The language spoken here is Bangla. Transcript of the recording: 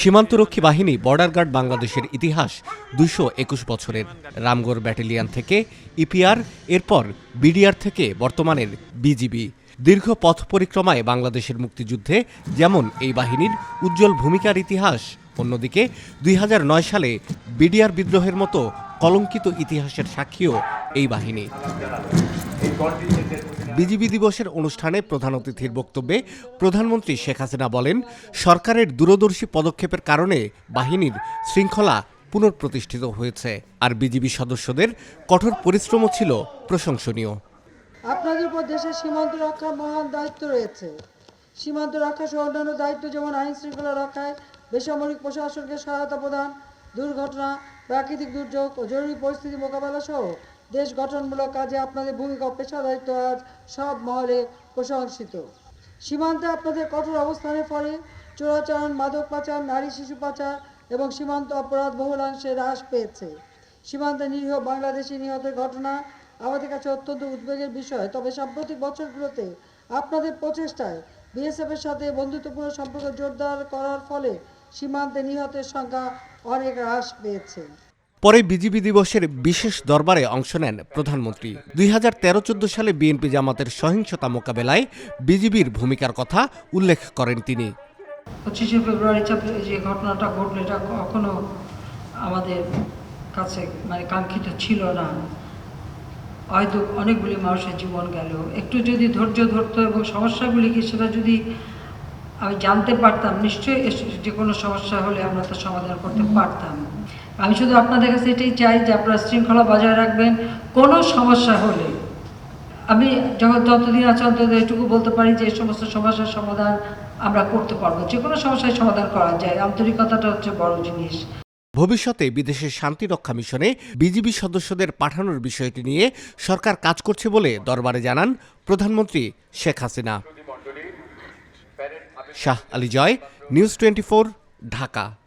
সীমান্তরক্ষী বাহিনী বর্ডার গার্ড বাংলাদেশের ইতিহাস দুশো একুশ বছরের রামগড় ব্যাটালিয়ন থেকে ইপিআর, এরপর বিডিআর থেকে বর্তমানের বিজিবি। দীর্ঘ পথ পরিক্রমায় বাংলাদেশের মুক্তিযুদ্ধে যেমন এই বাহিনীর উজ্জ্বল ভূমিকার ইতিহাস, অন্যদিকে দুই হাজার নয় সালে বিডিআর বিদ্রোহের মতো কলঙ্কিত ইতিহাসের সাক্ষীও এই বাহিনী। বিজিবি দিবসের অনুষ্ঠানে প্রধান অতিথির বক্তব্যে প্রধানমন্ত্রী শেখ হাসিনা বলেন, সরকারের দূরদর্শী পদক্ষেপের কারণে বাহিনীর শৃঙ্খলা পুনঃপ্রতিষ্ঠিত হয়েছে, আর বিজিবি সদস্যদের কঠোর পরিশ্রমও ছিল প্রশংসনীয়। আপনাদের উপর দেশের সীমান্ত রক্ষার মহান দায়িত্ব রয়েছে। সীমান্ত রক্ষা সহ অন্যান্য দায়িত্ব যেমন আইন শৃঙ্খলা রক্ষায় বেসামরিক প্রশাসনকে সহায়তা প্রদান, দুর্ঘটনা, প্রাকৃতিক দুর্যোগ ও জরুরি পরিস্থিতি মোকাবেলা সহ দেশ গঠনমূলক কাজে আপনাদের ভূমিকা পেশাদারিত্ব আজ সব মহলে প্রশংসিত। সীমান্তে আপনাদের কঠোর অবস্থানের ফলে চোরাচালান, মাদক পাচার, নারী শিশু পাচার এবং সীমান্ত অপরাধ বহুলাংশে হ্রাস পেয়েছে। সীমান্তে নিরীহ বাংলাদেশি নিহতের ঘটনা আমাদের কাছে অত্যন্ত উদ্বেগের বিষয়। তবে সাম্প্রতিক বছরগুলোতে আপনাদের প্রচেষ্টায় বিএসএফের সাথে বন্ধুত্বপূর্ণ সম্পর্ক জোরদার করার ফলে সীমান্তে নিহতের সংখ্যা অনেক হ্রাস পেয়েছে। পরে বিজিবি দিবসের বিশেষ দরবারে অংশ নেন প্রধানমন্ত্রী। দুই হাজার তেরো চোদ্দ সালে বিএনপি জামাতের সহিংসতা মোকাবেলায় বিজিবির ভূমিকার কথা উল্লেখ করেন তিনি। পঁচিশে ফেব্রুয়ারি যে ঘটনাটা ঘটলো, এটা কখনো আমাদের কাছে মানে কাঙ্ক্ষিত ছিল না। হয়তো অনেকগুলি মানুষের জীবন গেল। একটু যদি ধৈর্য ধরতো এবং সমস্যাগুলি কি সেটা যদি আমি জানতে পারতাম, নিশ্চয়ই যে কোনো সমস্যা হলে আমরা তো সমাধান করতে পারতাম। আমি শুধু আপনাদের কাছে এটাই চাই যে আপনারা শৃঙ্খলা বজায় রাখবেন, কোনো সমস্যা হলে। আমি যখন যতদিন আছে অন্তত এটুকু বলতে পারি যে এই সমস্ত সমস্যার সমাধান আমরা করতে পারব। যে কোনো সমস্যার সমাধান করা যায়, আন্তরিকতাটা হচ্ছে বড় জিনিস। ভবিষ্যতে বিদেশের শান্তি রক্ষা মিশনে বিজিবি সদস্যদের পাঠানোর বিষয়টি নিয়ে সরকার কাজ করছে বলে দরবারে জানান প্রধানমন্ত্রী Sheikh Hasina. Shah Ali Joy, news twenty Dhaka.